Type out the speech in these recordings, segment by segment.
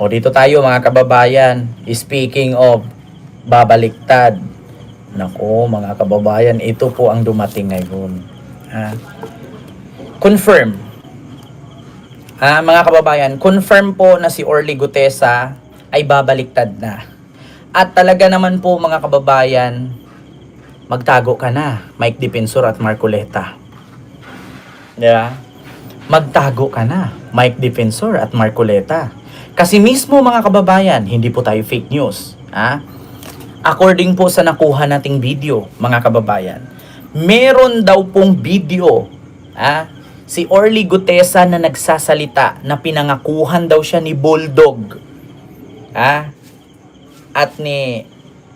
O dito tayo mga kababayan. Speaking of babaliktad. Nako mga kababayan, ito po ang dumating ngayon. Ha? Confirm. Ha, mga kababayan, confirm po na si Orly Gutesa ay babaliktad na. At talaga naman po mga kababayan, magtago ka na, Mike Dipensor at Marcoleta. Ba? Magtago ka na, Mike Dipensor at Marcoleta. Kasi mismo mga kababayan, hindi po tayo fake news. Ha? According po sa nakuha nating video, mga kababayan, meron daw pong video, ha? Si Orly Gutesa na nagsasalita na pinangakuhan daw siya ni Bulldog. Ha? At ni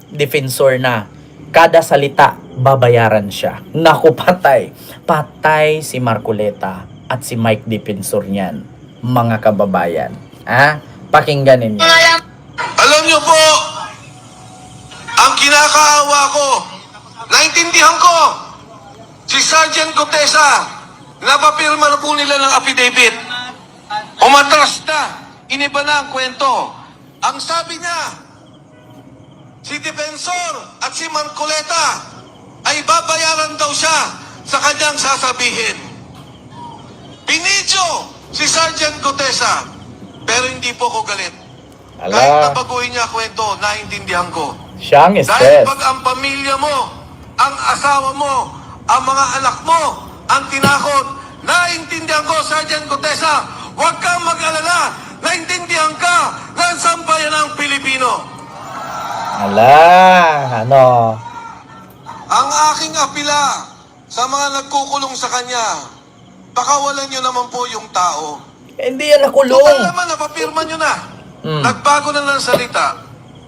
Defensor na kada salita babayaran siya. Naku, patay. Patay si Marcoleta at si Mike Defensor niyan, mga kababayan. Ha? Pakinggan ninyo. Alam niyo po, ang kinakaawa ko, naintindihan ko, si Sergeant Gutesa, napapirma na po nila ng affidavit. Umatras na, iniba na ang kwento. Ang sabi niya, si Defensor at si Marcoleta ay babayaran daw siya sa kanyang sasabihin. Binidyo si Sergeant Gutesa, pero hindi po ko galit. Kahit Ala, nabaguhin niya kwento, naintindihan ko. siyang Dahil stress. pag ang pamilya mo, ang asawa mo, ang mga anak mo, ang tinakot, naintindihan ko, Sergeant Gutesa, huwag kang mag-alala, naintindihan ka ng sambayan ng Pilipino. Ala, ano? Ang aking apila sa mga nagkukulong sa kanya, pakawalan niyo naman po yung tao. Hindi yan Total nakulong. naman, napapirma niyo na. Hmm. Nagbago na ng salita.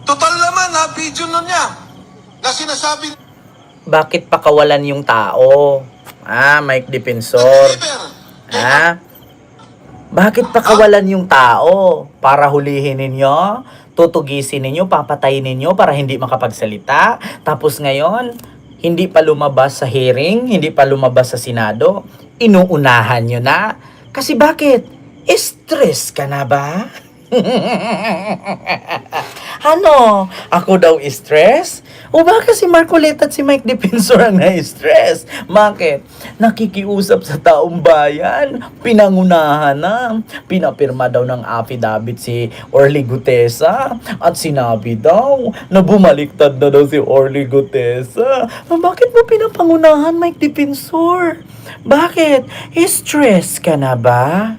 Total naman, na video na niya. Na sinasabi Bakit pakawalan yung tao? Ah, Mike Defensor. Ha? Bakit pakawalan yung tao? Para hulihin ninyo? Tutugisin ninyo? Papatayin ninyo para hindi makapagsalita? Tapos ngayon, hindi pa lumabas sa hearing? Hindi pa lumabas sa Senado? Inuunahan nyo na? Kasi bakit? Stress ka na ba? ano? Ako daw stress? O baka si Marcoleta at si Mike Defensor ang na-stress? Bakit? Nakikiusap sa taong bayan. Pinangunahan na. Pinapirma daw ng affidavit si Orly Gutesa. At sinabi daw na bumaliktad na daw si Orly Gutesa. Bakit mo pinapangunahan, Mike Defensor? Bakit? Stress ka na ba?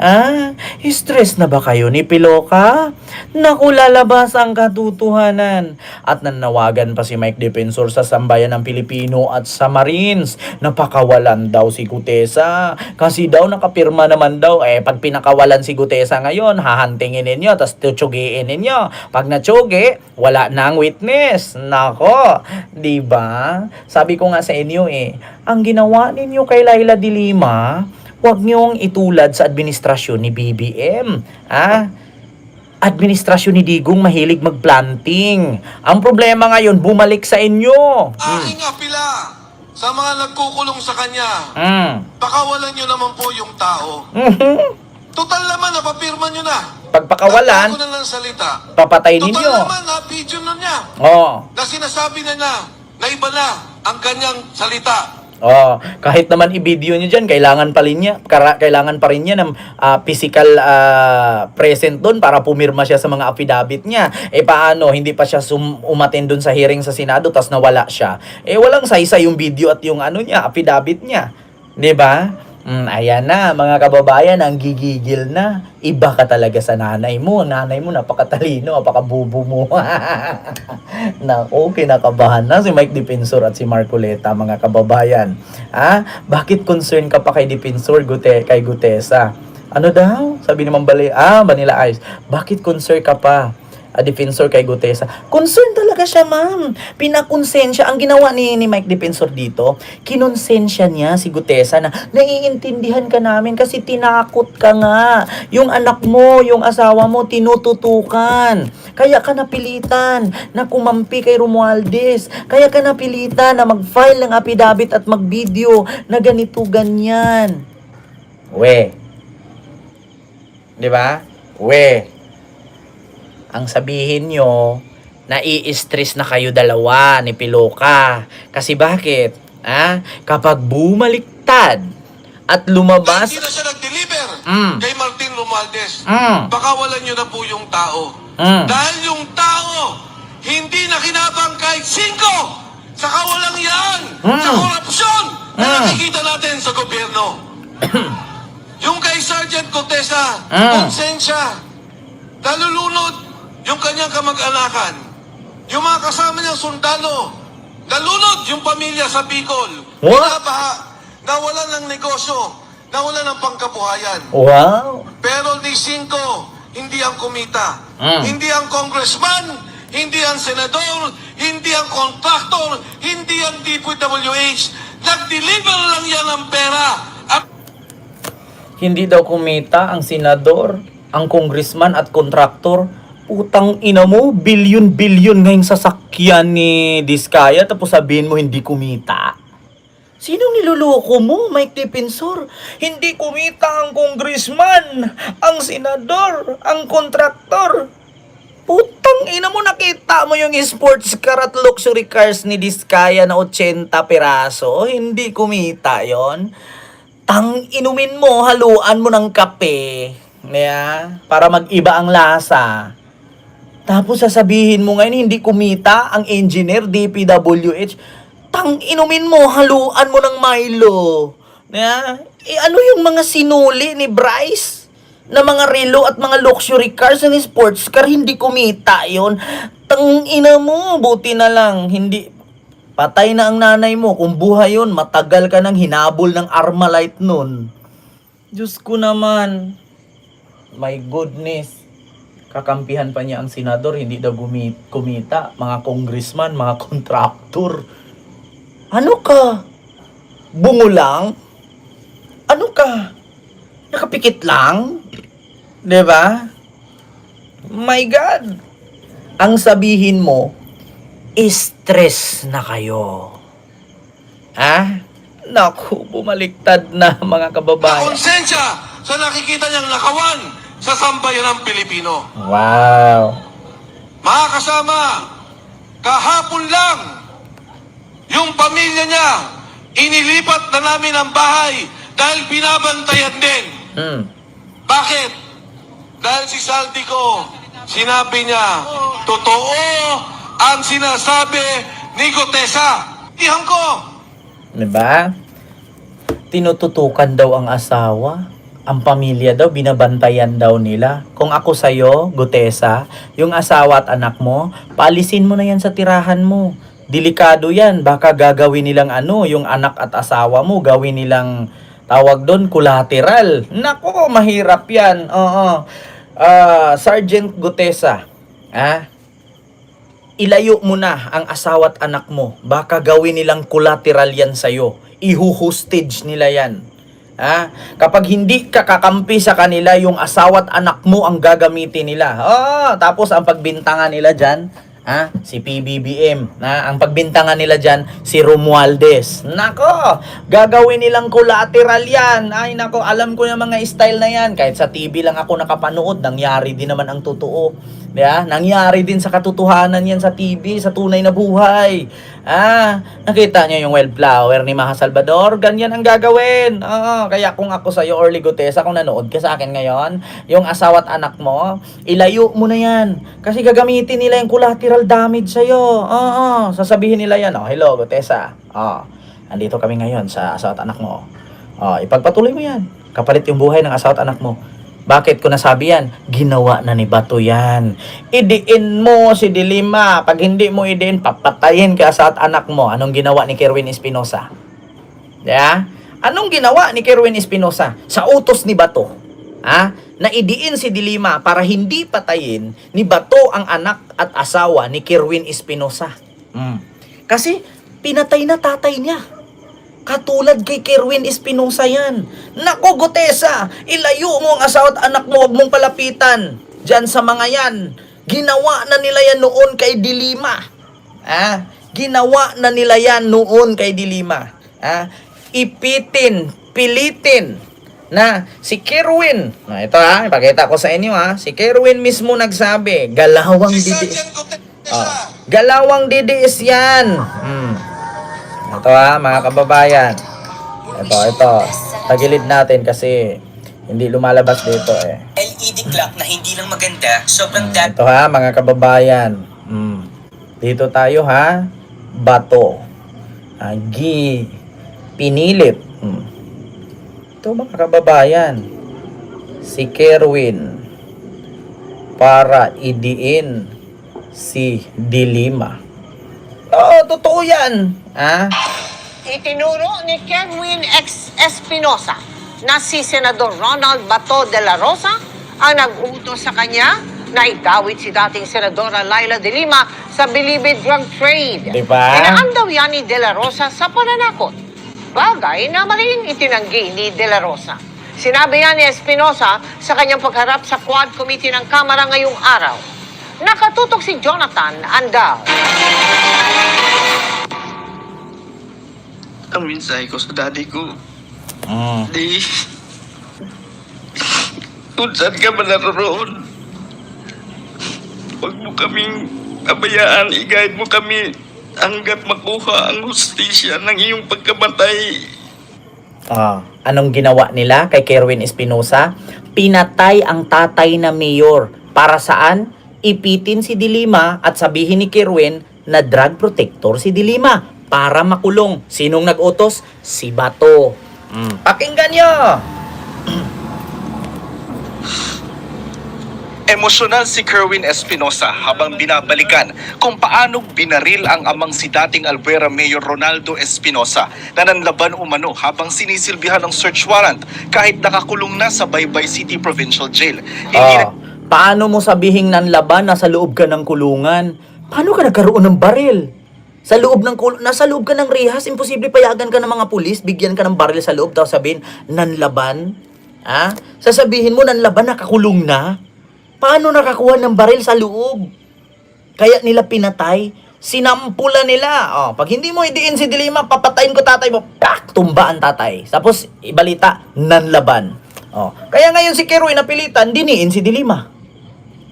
Ah, stress na ba kayo ni Piloka? Naku, lalabas ang katotohanan. At nanawagan pa si Mike Defensor sa sambayan ng Pilipino at sa Marines. Napakawalan daw si Gutesa. Kasi daw nakapirma naman daw. Eh, pag pinakawalan si Gutesa ngayon, hahantingin ninyo, tapos tutsugiin ninyo. Pag natsugi, wala na ang witness. Nako, di ba? Sabi ko nga sa inyo eh, ang ginawa ninyo kay Laila de Lima, Huwag niyong itulad sa administrasyon ni BBM. Ah, administrasyon ni Digong mahilig magplanting. Ang problema ngayon, bumalik sa inyo. Aking apila sa mga nagkukulong sa kanya, Mm. pakawalan niyo naman po yung tao. Mhm. Total naman, napapirma niyo na. Pagpakawalan, na ng salita. papatay Total ninyo. naman, na video na niya. Oh. Na sinasabi na na, na iba na ang kanyang salita. Oh, kahit naman i-video niyo diyan, kailangan pa rin niya, kailangan pa rin niya ng ah, physical ah, present doon para pumirma siya sa mga affidavit niya. Eh paano, hindi pa siya sum- umattend doon sa hearing sa Senado tas nawala siya. Eh walang saysa yung video at yung ano niya, affidavit niya. 'Di ba? Mm, ayan na, mga kababayan, ang gigigil na. Iba ka talaga sa nanay mo. Nanay mo, napakatalino, napakabubo mo. Nako, kinakabahan na si Mike Defensor at si Marcoleta, mga kababayan. Ah, bakit concern ka pa kay Defensor, Gute, kay Gutesa? Ano daw? Sabi naman bali, ah, Vanilla Ice. Bakit concern ka pa? A defensor kay Gutesa. Concern talaga siya, ma'am. Pinakonsensya. Ang ginawa ni, ni Mike Defensor dito, kinonsensya niya si Gutesa na naiintindihan ka namin kasi tinakot ka nga. Yung anak mo, yung asawa mo, tinututukan. Kaya ka napilitan na kumampi kay Romualdez. Kaya ka napilitan na mag-file ng affidavit at mag-video na ganito, ganyan. We. Di ba? We. Ang sabihin nyo, nai-stress na kayo dalawa ni Piloka. Kasi bakit? Ah, kapag bumaliktad at lumabas... Hindi na siya nag-deliver Mm. kay Martin Romualdez. Mm. Pakawalan niyo na po yung tao. Mm. Dahil yung tao, hindi na kinabang kahit singko sa kawalang yan, Mm. sa korupsyon na Mm. nakikita natin sa gobyerno. yung kay Sergeant Contesa, Mm. konsensya, nalulunod yung kanyang kamag-anakan. Yung mga kasama niyang sundalo, nalunod yung pamilya sa Bicol. What? Binabaha, nawalan ng negosyo, nawalan ng pangkabuhayan. Wow! Pero ni Cinco, hindi ang kumita. Mm. Hindi ang congressman, hindi ang senador, hindi ang contractor, hindi ang DPWH. Nag-deliver lang yan ng pera. At Hindi daw kumita ang senador, ang congressman at kontraktor. Putang ina mo, bilyon-bilyon ngayong sasakyan ni Diskaya tapos sabihin mo hindi kumita. Sinong niloloko mo, Mike Defensor? Hindi kumita ang congressman, ang senador, ang kontraktor. Putang ina mo, nakita mo yung sports car at luxury cars ni Diskaya na 80 piraso. Hindi kumita yon. Tang inumin mo, haluan mo ng kape. Yeah, para mag-iba ang lasa. Tapos sasabihin mo ngayon, hindi kumita ang engineer, DPWH. Tang inumin mo, haluan mo ng Milo. Yeah? Eh, ano yung mga sinuli ni Bryce? Na mga relo at mga luxury cars and sports car, hindi kumita yon. Tang ina mo, buti na lang, hindi, Patay na ang nanay mo. Kung buhay yun, matagal ka nang hinabol ng Armalite nun. Diyos ko naman. My goodness. Kakampihan pa niya ang senador, hindi daw kumita. Mga congressman, mga kontraktor. Ano ka? Bungo lang? Ano ka? Nakapikit lang? ba? My God! Ang sabihin mo, stress na kayo. Ha? Naku, bumaliktad na mga kababayan. konsensya sa nakikita niyang nakawan sa sambayan ng Pilipino. Wow. Mga kasama, kahapon lang, yung pamilya niya, inilipat na namin ang bahay dahil binabantayan din. Hmm. Bakit? Dahil si Saldi ko, sinabi niya, totoo ang sinasabi ni Gotesa. Ihan ko, Diba? Tinututukan daw ang asawa. Ang pamilya daw, binabantayan daw nila. Kung ako sa'yo, Gutesa, yung asawa at anak mo, paalisin mo na yan sa tirahan mo. Delikado yan. Baka gagawin nilang ano, yung anak at asawa mo, gawin nilang tawag doon, collateral. Nako, mahirap yan. Oo. Ah, Sergeant Gutesa, ah, ilayo mo na ang asawa at anak mo. Baka gawin nilang collateral yan sa'yo. Ihu-hostage nila yan. Ha? Kapag hindi ka kakampi sa kanila, yung asawa at anak mo ang gagamitin nila. Oh, tapos ang pagbintangan nila dyan, ha? si PBBM. Na, ang pagbintangan nila dyan, si Romualdez. Nako, gagawin nilang collateral yan. Ay, nako, alam ko yung mga style na yan. Kahit sa TV lang ako nakapanood, nangyari din naman ang totoo. Yeah? Nangyari din sa katotohanan yan sa TV, sa tunay na buhay. Ah, nakita niyo yung wildflower ni Maha Salvador? Ganyan ang gagawin. Oo, kaya kung ako sa'yo, Orly Gutesa, kung nanood ka sa akin ngayon, yung asawa at anak mo, ilayo mo na yan. Kasi gagamitin nila yung collateral damage sa'yo. Oo, sasabihin nila yan, oh, hello, Gutesa. Oh, andito kami ngayon sa asawa at anak mo. Oh, ipagpatuloy mo yan. Kapalit yung buhay ng asawa at anak mo. Bakit ko nasabi yan? Ginawa na ni Bato yan. Idiin mo si Dilima. Pag hindi mo idiin, papatayin ka sa anak mo. Anong ginawa ni Kerwin Espinosa? Yeah? Anong ginawa ni Kerwin Espinosa sa utos ni Bato? Ha? Na idiin si Dilima para hindi patayin ni Bato ang anak at asawa ni Kerwin Espinosa. Mm. Kasi pinatay na tatay niya. Katulad kay Kerwin Espinosa yan. Nako, Gotesa, ilayo mo ang asawa at anak mo, huwag mong palapitan. Diyan sa mga yan. Ginawa na nila yan noon kay Dilima. Ah, ginawa na nila yan noon kay Dilima. Ah, ipitin, pilitin na si Kerwin, na ito ha, ipakita ko sa inyo ha, si Kerwin mismo nagsabi, galawang Si didi, Sergeant Gutesa, Ah, galawang didiis yan. Hmm. Ito ha, mga kababayan. Ito, ito. Tagilid natin kasi hindi lumalabas dito eh. LED clock na hindi lang maganda, sobrang dami Ito ha, mga kababayan. Mm. Dito tayo ha. Bato. Agi. Pinilit. Mm. Ito mga kababayan. Si Kerwin. Para idiin si Dilima. Oo, totoo yan. Ha? Itinuro ni Kerwin X. Espinosa na si Senador Ronald Bato de la Rosa ang nag-utos sa kanya na igawit si dating Senadora Laila de Lima sa Bilibid Drug Trade. Di ba? Inaan daw yan ni De La Rosa sa pananakot. Bagay na maling itinanggi ni De La Rosa. Sinabi yan ni Espinosa sa kanyang pagharap sa Quad Committee ng Kamara ngayong araw. Nakatutok si Jonathan Andal. ang mensahe ko sa daddy ko, Mm. di, kung saan ka man naroon, huwag mo kaming abayaan, i-guide mo kami hanggat makuha ang hustisya ng iyong pagkamatay. Ah, anong ginawa nila kay Kerwin Espinosa? Pinatay ang tatay na mayor. Para saan? Ipitin si Dilima at sabihin ni Kerwin na drug protector si Dilima para makulong. Sinong nag-utos? Si Bato. Mm. Pakinggan nyo! Emosyonal si Kerwin Espinosa habang binabalikan kung paano binaril ang amang si dating Albuera Mayor Ronaldo Espinosa na nanlaban umano habang sinisilbihan ng search warrant kahit nakakulong na sa Baybay City Provincial Jail. Hindi Ah, paano mo sabihing nanlaban na sa loob ka ng kulungan? Paano ka nagkaroon ng baril? Sa loob ng kul nasa loob ka ng rehas, imposible payagan ka ng mga pulis, bigyan ka ng baril sa loob, tapos sabihin, nanlaban? Ha? Sasabihin mo, nanlaban, nakakulong na? Paano nakakuha ng baril sa loob? Kaya nila pinatay, sinampula nila. Oh, pag hindi mo idiin si Dilima, papatayin ko tatay mo. Pak! Tumba ang tatay. Tapos, ibalita, nanlaban. Oh, kaya ngayon si Keroy napilitan, diniin si Dilima.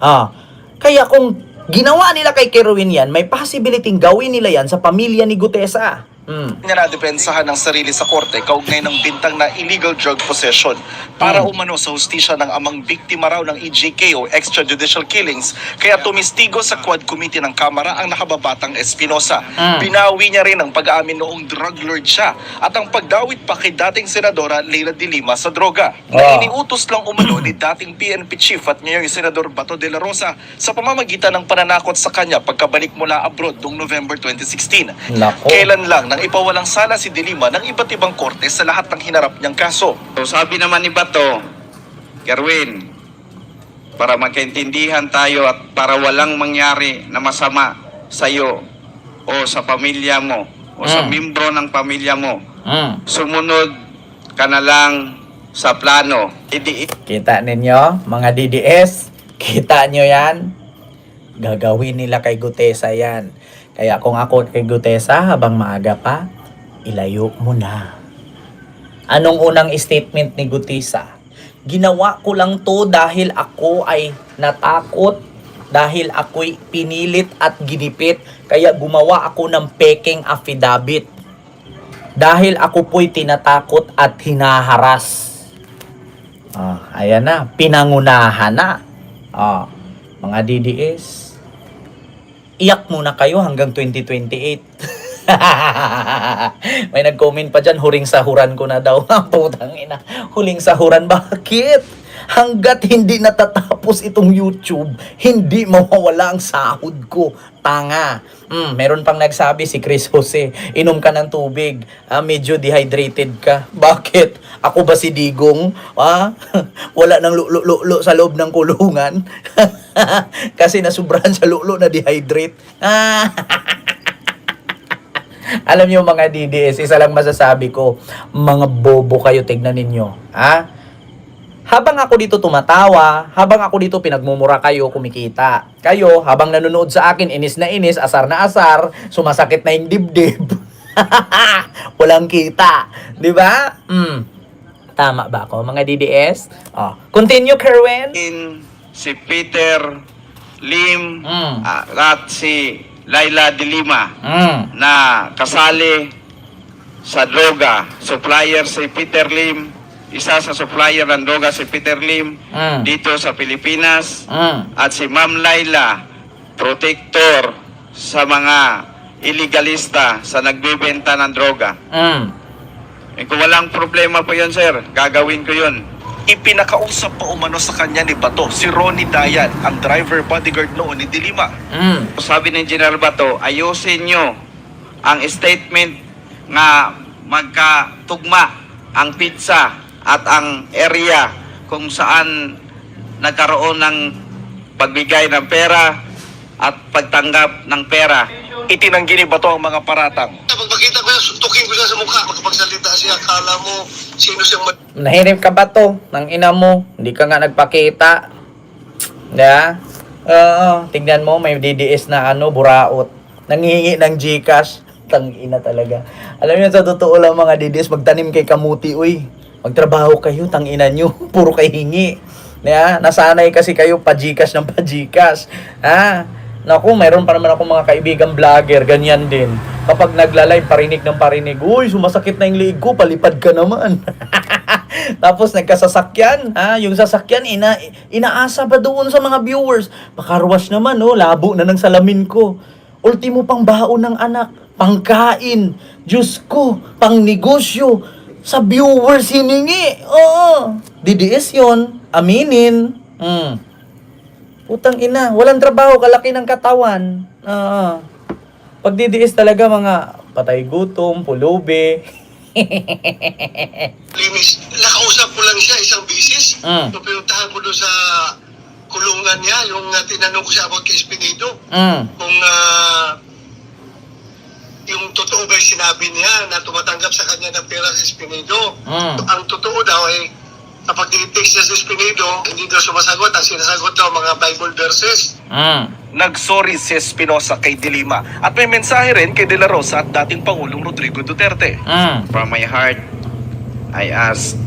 Ah, kaya kung ginawa nila kay Kerwin yan, may possibility gawin nila yan sa pamilya ni Gutesa. Hmm. niya nadepensahan ng sarili sa korte kaugnay ng bintang na illegal drug possession para umano sa hustisya ng amang biktima raw ng EJK o extrajudicial killings kaya tumistigo sa Quad Committee ng Kamara ang nakababatang Espinosa. Mm. Binawi niya rin ang pag-aamin noong drug lord siya at ang pagdawit pa kay dating Senadora Leila de Lima sa droga na Ah. iniutos lang umano ni dating PNP Chief at ngayong Senador Bato de la Rosa sa pamamagitan ng pananakot sa kanya pagkabalik mula abroad noong November 2016. Nako. Kailan lang nang ipawalang sala si Dilima ng iba't ibang korte sa lahat ng hinarap niyang kaso. So sabi naman ni Bato, Kerwin, para magkaintindihan tayo at para walang mangyari na masama sa iyo o sa pamilya mo o sa Mm. membro ng pamilya mo, Hmm. sumunod ka na lang sa plano. Idi Kita ninyo, mga DDS? Kita nyo yan? Gagawin nila kay Gutesa yan. Kaya kung ako kay Gutesa, habang maaga pa, ilayo mo na. Anong unang statement ni Gutesa? Ginawa ko lang to dahil ako ay natakot dahil ako'y pinilit at ginipit kaya gumawa ako ng peking affidavit dahil ako po'y tinatakot at hinaharas. Ah, ayan na, pinangunahan na. Ah, mga DDS, iyak muna kayo hanggang 2028. May nag-comment pa dyan, huling sahuran ko na daw. Putang ina, huling sahuran, bakit? Hanggat hindi natatapos itong YouTube, hindi mawawala ang sahod ko. Tanga. Mm, meron pang nagsabi si Chris Jose, inom ka ng tubig, ah, medyo dehydrated ka. Bakit? Ako ba si Digong? Ah? Wala nang lulo sa loob ng kulungan. Kasi nasubrahan sa lulo na dehydrate. Ah. Alam niyo mga DDS, isa lang masasabi ko, mga bobo kayo, tignan ninyo. Ha? Habang ako dito tumatawa, habang ako dito pinagmumura kayo, kumikita. Kayo, habang nanonood sa akin, inis na inis, asar na asar, sumasakit na yung dibdib. Walang kita. Di ba? Mm. Tama ba ako, mga DDS? Oh, continue, Kerwin. in si Peter Lim Mm. ah, at si Laila de Lima Mm. na kasali sa droga. Supplier si Peter Lim, isa sa supplier ng droga si Peter Lim Mm. dito sa Pilipinas. Mm. At si Ma'am Laila, protector sa mga illegalista sa nagbebenta ng droga. Mm. Eh, kung walang problema po yun, sir, gagawin ko yun. Ipinakausap pa umano sa kanya ni Bato si Ronnie Dayan, ang driver bodyguard noon ni Dilima. Mm. Sabi ni General Bato, ayusin nyo ang statement nga magkatugma ang pizza at ang area kung saan nagkaroon ng pagbigay ng pera at pagtanggap ng pera. Itinanggi ni Bato ang mga paratang. Pag makita ko yan, suntukin ko siya sa mukha. Magkapagsalita siya, akala mo sino siyang Nahinip ka ba to? Nang ina mo, hindi ka nga nagpakita. Yeah? Oo, tignan mo, may DDS na ano, buraot. Nangihingi ng Gcash. Tang ina talaga. Alam niyo, sa totoo lang mga DDS, magtanim kay kamuti, uy. Magtrabaho kayo, tang ina nyo. Puro kay hingi. Yeah? Nasanay kasi kayo pa Gcash ng pa Gcash. Ha? Naku, mayroon pa naman ako mga kaibigang vlogger, ganyan din. Kapag nagla-live, parinig ng parinig, Uy, sumasakit na yung liig ko, palipad ka naman. Tapos nagkasasakyan, ha? Yung sasakyan, ina, inaasa ba doon sa mga viewers? Makarwash naman, no? Labo na ng salamin ko. Ultimo pang baon ng anak, pangkain, Diyos ko, pang negosyo, sa viewers hiningi. Oo. DDS yon aminin. Hmm. Putang ina, walang trabaho, kalaki ng katawan. Oo. Pag DDS talaga mga patay gutom, pulubi. linis. Nakausap ko lang siya isang bisis. Mm. Nung pinuntahan ko doon sa kulungan niya, yung uh, tinanong ko siya about kay Espinido, mm. kung ah, yung totoo ba yung sinabi niya na tumatanggap sa kanya ng pera si Espinido. Mm. Ang totoo daw ay kapag i-text niya si Espinido, hindi daw sumasagot. Ang sinasagot daw mga Bible verses. Mm. Nagsorry si Espinosa kay Dilima at may mensahe rin kay De La Rosa at dating Pangulong Rodrigo Duterte. Mm. From my heart, I ask,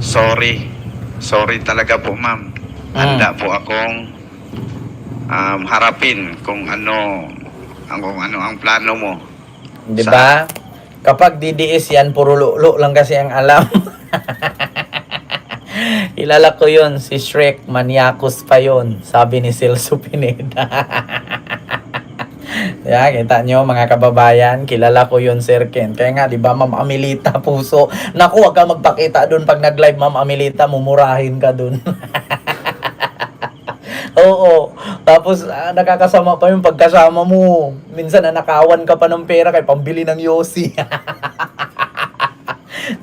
sorry. Sorry talaga po, ma'am. Handa po akong um, harapin kung ano ang kung ano ang plano mo. 'Di ba? Kapag DDS yan, puro lulo lang kasi ang alam. Kilala ko yon si Shrek, Maniacos pa yon sabi ni Celso Pineda. Yeah, kita nyo mga kababayan, kilala ko yon Sir Ken. Kaya nga, di ba, Ma'am Amelita Puso. Naku, wag ka magpakita doon pag nag-live, Ma'am Amelita, mumurahin ka doon. Oo. Tapos, ah, nakakasama pa yung pagkasama mo. Minsan, nanakawan ka pa ng pera kay pambili ng Yossi.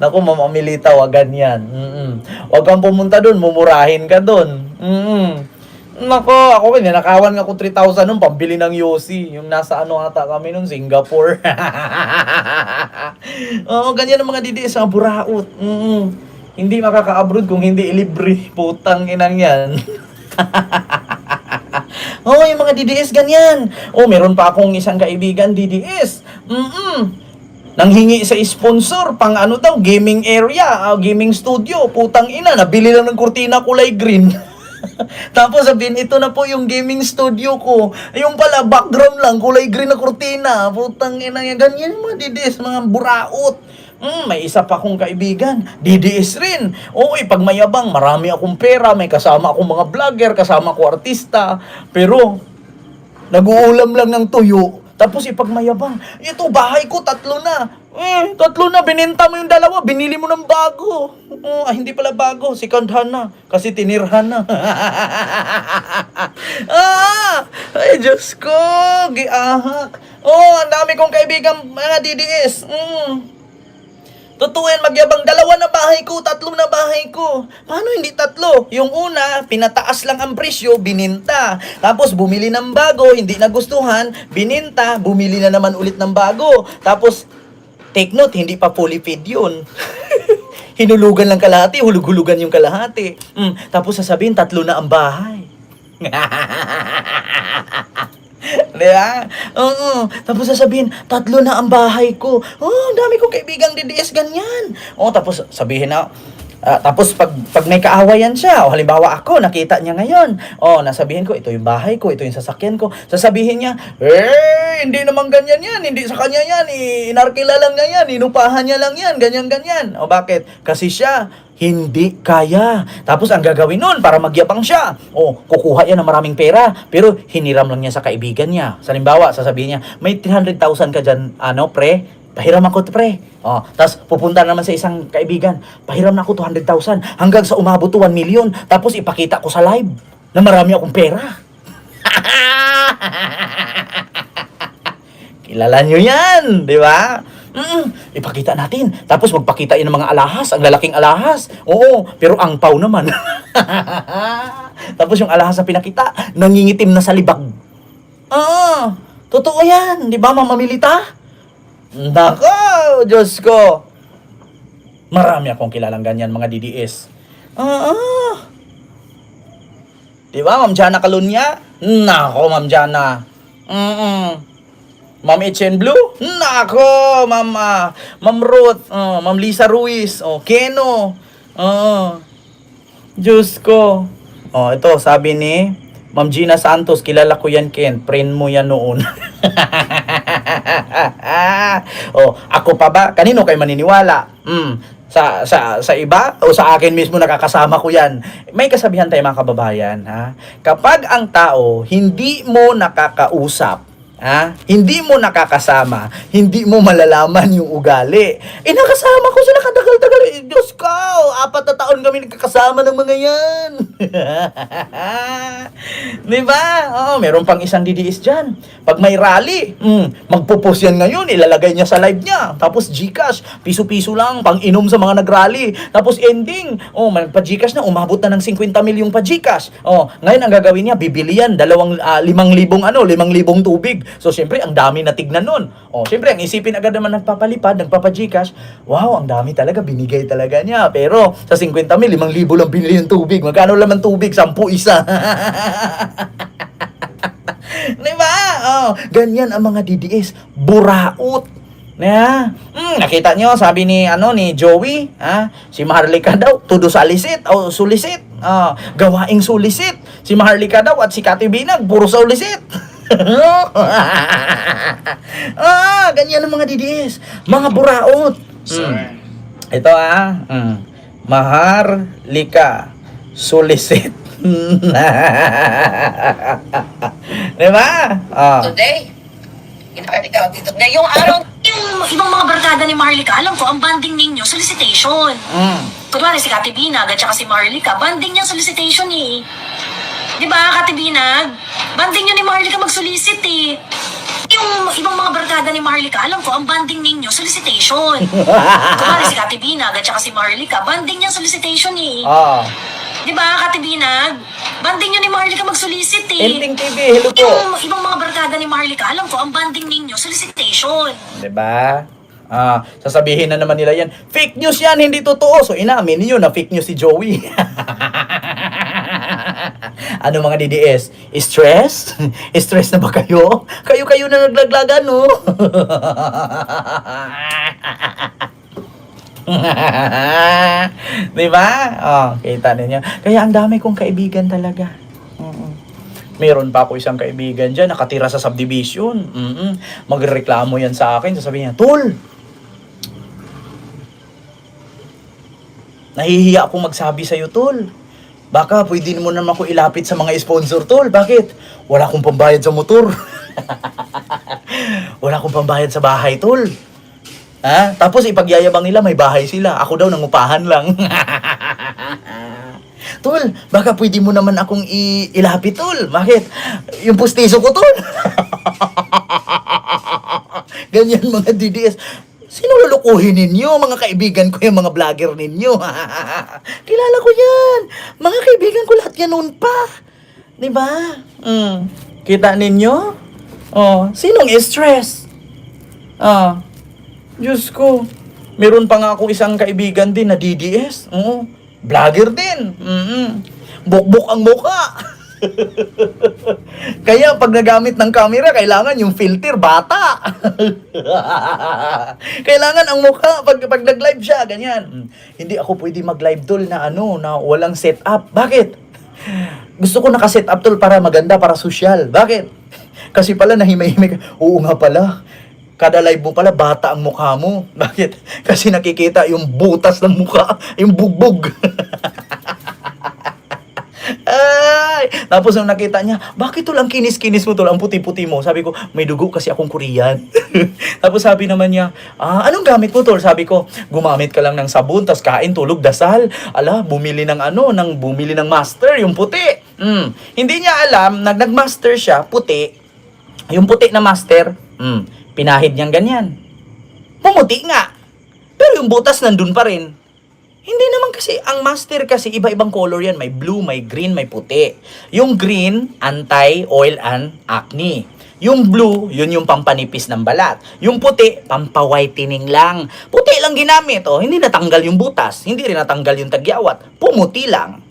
Naku, Ma'am Amelita, wag ganyan. Mm-mm. Wag kang pumunta doon, mumurahin ka doon. Mm-mm. Nako, ako ninakawan nga ko 3,000 nung pambili ng Yossi. Yung nasa ano ata kami nung Singapore. Oo, ganyan ang mga DDS, mga buraot. Mm-mm. Hindi makaka-abroad kung hindi ilibre. Putang inang yan. Oo, yung mga DDS ganyan. Oh, meron pa akong isang kaibigan DDS. Mm-mm. Nanghingi sa sponsor pang ano daw, gaming area, ah, gaming studio. Putang ina, nabili lang ng kurtina kulay green. Tapos sabihin, ito na po yung gaming studio ko. Yung pala, background lang, kulay green na kurtina. Putang ina yan. Ganyan mga DDS, mga buraot. Mm, may isa pa akong kaibigan, DDS rin. Okay, pag mayabang, marami akong pera, may kasama akong mga vlogger, kasama ko artista. Pero, nag-uulam lang ng tuyo. Tapos ipagmayabang, ito bahay ko, tatlo na. Eh, tatlo na, binenta mo yung dalawa, binili mo ng bago. Oh, ah, hindi pala bago, second hand na. Kasi tinirhan na. ah, ay Diyos ko, giahak. Oh, ang dami kong kaibigan, mga DDS. Mm. Totoo yan, magyabang dalawa na bahay ko, tatlo na bahay ko. Paano hindi tatlo? Yung una, pinataas lang ang presyo, bininta. Tapos bumili ng bago, hindi nagustuhan, bininta, bumili na naman ulit ng bago. Tapos, take note, hindi pa fully paid yun. Hinulugan lang kalahati, hulug-hulugan yung kalahati. Mm, tapos sasabihin, tatlo na ang bahay. Di ba? Oo. Tapos sasabihin, tatlo na ang bahay ko. Oh, dami kong kaibigang DDS ganyan. Oh, tapos sabihin na, Ah, tapos pag, pag may kaawayan siya, o halimbawa ako, nakita niya ngayon, o nasabihin ko, ito yung bahay ko, ito yung sasakyan ko, sasabihin niya, eh, hindi naman ganyan yan, hindi sa kanya yan, inarkila lang niya yan, inupahan niya lang yan, ganyan-ganyan. O bakit? Kasi siya, hindi kaya. Tapos ang gagawin nun para magyabang siya. O, kukuha yan ng maraming pera, pero hiniram lang niya sa kaibigan niya. Sa halimbawa, sasabihin niya, may 300,000 ka dyan, ano, pre? Pahiram ako, pre. Oh, tapos pupunta naman sa isang kaibigan, pahiram na ako 200,000 hanggang sa umabot to 1 million. Tapos ipakita ko sa live na marami akong pera. Kilala nyo yan, di ba? Mm, ipakita natin. Tapos magpakita yun ng mga alahas, ang lalaking alahas. Oo, pero ang pau naman. Tapos yung alahas na pinakita, nangingitim na sa libag. Oo, totoo yan. Di ba, Mama Milita? Nako, Diyos ko. Marami akong kilalang ganyan, mga DDS. Oo. Di ba, Ma'am Jana Kalunya? Nako, Ma'am Jana. Mm-mm. Ma'am Etienne Blue? Nako, Ma'am, ah, Ma'am Ruth, oh, Ma'am Lisa Ruiz, oh, Keno. Oh. Diyos ko. Oh, ito, sabi ni Ma'am Gina Santos, kilala ko yan, Ken. Friend mo yan noon. oh, ako pa ba? Kanino kayo maniniwala? Mm, sa sa sa iba o sa akin mismo nakakasama ko 'yan. May kasabihan tayo mga kababayan, ha? Kapag ang tao hindi mo nakakausap, ha? Hindi mo nakakasama, hindi mo malalaman yung ugali. Eh nakasama ko sila katagal-tagal. Eh, Diyos ko, apat na taon kami nagkakasama ng mga 'yan. 'Di ba? Oh, meron pang isang DDS diyan. Pag may rally, mm, magpo-post yan ngayon, ilalagay niya sa live niya. Tapos GCash, piso-piso lang, pang inom sa mga nagrally. Tapos ending, oh, magpa-GCash na, umabot na ng 50 milyong pa GCash. Oh, ngayon ang gagawin niya, bibili yan, dalawang, ah, limang libong ano, limang libong tubig. So, syempre, ang dami na tignan nun. Oh, syempre, ang isipin agad naman nagpapalipad, nagpapa-GCash, wow, ang dami talaga, binigay talaga niya. Pero, sa 50 mil, limang libo lang binili yung tubig. Magkano laman tubig? Sampu isa. Di ba? Oh, ganyan ang mga DDS. Buraot. Na, mm, nakita nyo, sabi ni ano ni Joey, ha? Si Maharlika daw, tudo sa lisit o sulisit. Ah, gawaing sulisit. Si Maharlika daw at si Kati Binag, puro sa ulisit. ah, ganyan ang mga DDS. Mga buraot. Mm. Ito ah, mm. Maharlika sulisit. Di ba? Ah. Today, in-art ikaw dito. Na yung araw, yung ibang mga barkada ni Marlica, alam ko, ang banding ninyo, solicitation. Mm. Kunwari si Kati Binag at saka si Marlica, banding niya solicitation eh. Di ba, Kati Binag? Banding niyo ni Marlica mag-solicit eh. Yung ibang mga barkada ni Marlica, alam ko, ang banding ninyo, solicitation. Kunwari si Kati Binag at saka si Marlica, banding niya solicitation eh. Ah. Di ba, Kati Binag? Banding niyo ni Marlica mag-solicit eh. Ending TV, hello po. Yung ibang mga barkada ni Marlica, alam ko, ang banding ninyo, solicitation. 'Di ba? Ah, sasabihin na naman nila yan, fake news yan, hindi totoo. So inamin niyo na fake news si Joey. ano mga DDS? Stress? Stress na ba kayo? Kayo-kayo na naglaglagan, no? Di ba? Oh, kita ninyo. Kaya ang dami kong kaibigan talaga. Meron pa ako isang kaibigan dyan, nakatira sa subdivision. Mm-mm. Magreklamo yan sa akin, sasabihin niya, Tol, nahihiya akong magsabi sa'yo, Tol. Baka pwede mo naman ako ilapit sa mga sponsor, Tol. Bakit? Wala akong pambayad sa motor. Wala akong pambayad sa bahay, Tol. Ha? Tapos ipagyayabang nila, may bahay sila. Ako daw, nangupahan lang. Tol, baka pwede mo naman akong ilapit, Tol. Bakit? Yung pustiso ko, Tol. Ganyan mga DDS. Sino lulukuhin ninyo? Mga kaibigan ko yung mga vlogger ninyo. Kilala ko yan. Mga kaibigan ko lahat yan noon pa. Di ba? Mm. Kita ninyo? Oh, sinong stress? Ah, Diyos ko. Meron pa nga akong isang kaibigan din na DDS. Oo. Vlogger din. Mm Bukbok ang muka. Kaya pag nagamit ng camera, kailangan yung filter bata. kailangan ang mukha pag pag nag-live siya ganyan. Hmm. Hindi ako pwede mag-live tol na ano na walang setup. Bakit? Gusto ko naka-set up tol para maganda, para social. Bakit? Kasi pala nahimay-himay ka. Oo nga pala. Kada live mo pala, bata ang mukha mo. Bakit? Kasi nakikita yung butas ng mukha, yung bugbog. Ay! Tapos nung nakita niya, bakit tol ang kinis-kinis mo tol, ang puti-puti mo? Sabi ko, may dugo kasi akong Korean. Tapos sabi naman niya, ah, anong gamit mo tol? Sabi ko, gumamit ka lang ng sabon, tas kain, tulog, dasal. Ala, bumili ng ano, ng bumili ng master, yung puti. Mm. Hindi niya alam, nag nag-master siya, puti. Yung puti na master, mm, pinahid niyang ganyan. Pumuti nga. Pero yung butas nandun pa rin. Hindi naman kasi, ang master kasi, iba-ibang color yan. May blue, may green, may puti. Yung green, anti-oil and acne. Yung blue, yun yung pampanipis ng balat. Yung puti, pampawhitening lang. Puti lang ginamit, oh. Hindi natanggal yung butas. Hindi rin natanggal yung tagyawat. Pumuti lang.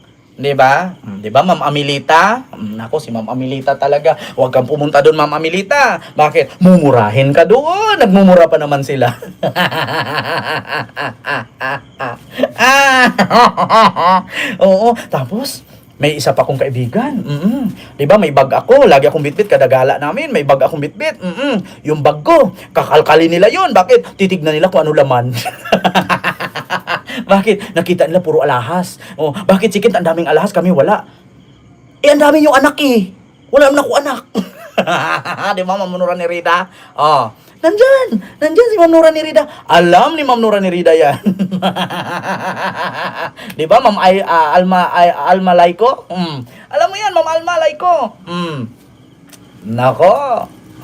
'Di ba? Mm, 'Di ba, Ma'am Amilita? Mm, Nako, si Ma'am Amilita talaga. Huwag kang pumunta doon, Ma'am Amilita. Bakit? Mumurahin ka doon. Nagmumura pa naman sila. Oo, tapos may isa pa akong kaibigan. Mm 'Di? May bag ako, lagi akong bitbit kada gala namin, may bag akong bitbit. Mm Yung bag ko, kakalkali nila 'yon. Bakit? Titignan nila kung ano laman. bakit? Nakita nila puro alahas. Oh, bakit chicken ang daming alahas kami wala? Eh ang dami yung anak eh. Wala naman ako anak. Di ba, Ma'am Nura ni Rida? Oh, nandyan. Nandyan si Ma'am Nura ni Rida. Alam ni Ma'am Nura ni Rida yan. Di ba, Ma'am Ay, ah, Alma, Ay, Alma Laiko? Mm. Alam mo yan, Ma'am Alma Laiko. Mm. Nako.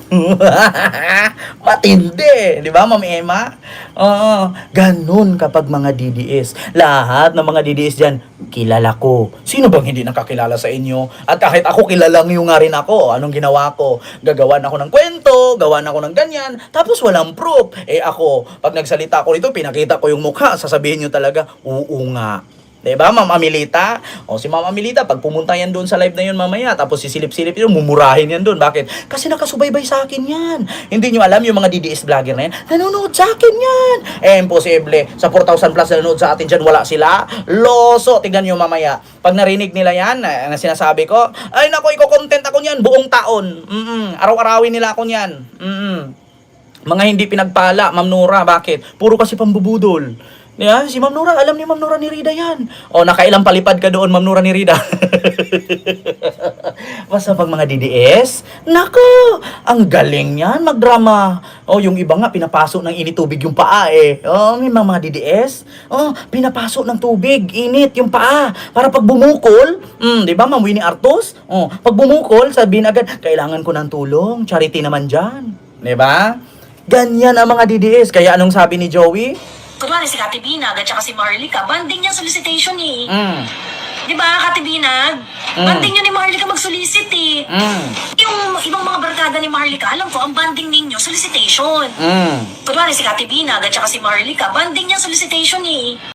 Matindi, di ba, Ma'am Emma? Oo, ganun kapag mga DDS. Lahat ng mga DDS dyan, kilala ko. Sino bang hindi nakakilala sa inyo? At kahit ako, kilala nyo nga rin ako. Anong ginawa ko? Gagawan ako ng kwento, gawan ako ng ganyan, tapos walang proof. Eh ako, pag nagsalita ko rito, pinakita ko yung mukha, sasabihin nyo talaga, oo nga. Diba, Ma'am Amilita? O si Ma'am Amilita, pag pumunta yan doon sa live na yun mamaya, tapos sisilip-silip yun, mumurahin yan doon. Bakit? Kasi nakasubaybay sa akin yan. Hindi nyo alam yung mga DDS vlogger na yan, nanonood sa akin yan. Eh, imposible. Sa 4,000 plus na nanonood sa atin dyan, wala sila. Loso. Tignan nyo mamaya. Pag narinig nila yan, na, na sinasabi ko, ay nako, iko-content ako niyan buong taon. Mm-mm. Araw-arawin nila ako niyan. Mm-mm. Mga hindi pinagpala, Ma'am Nora, bakit? Puro kasi pambubudol. Yan, si Ma'am Nora, alam ni Ma'am Nora ni Rida yan. O, nakailang palipad ka doon, Ma'am Nora ni Rida. Basta pag mga DDS, nako, ang galing yan, magdrama. O, yung iba nga, pinapasok ng init tubig yung paa eh. O, may mga DDS, o, pinapasok ng tubig, init yung paa. Para pag bumukol, mm, di ba, Ma'am Winnie Artos? O, pag bumukol, sabihin agad, kailangan ko ng tulong, charity naman dyan. Di ba? Ganyan ang mga DDS. Kaya anong sabi ni Joey? Kunwari si Kati Binag at saka si Marlica, banding yung solicitation eh. Mm. Di ba, Kati Binag? Mm. Banding yun ni Marlica mag-solicit eh. Mm. Yung ibang mga barkada ni Marlica, alam ko, ang banding ninyo, solicitation. Mm. Kunwari si Kati Binag at saka si Marlica, banding yung solicitation eh.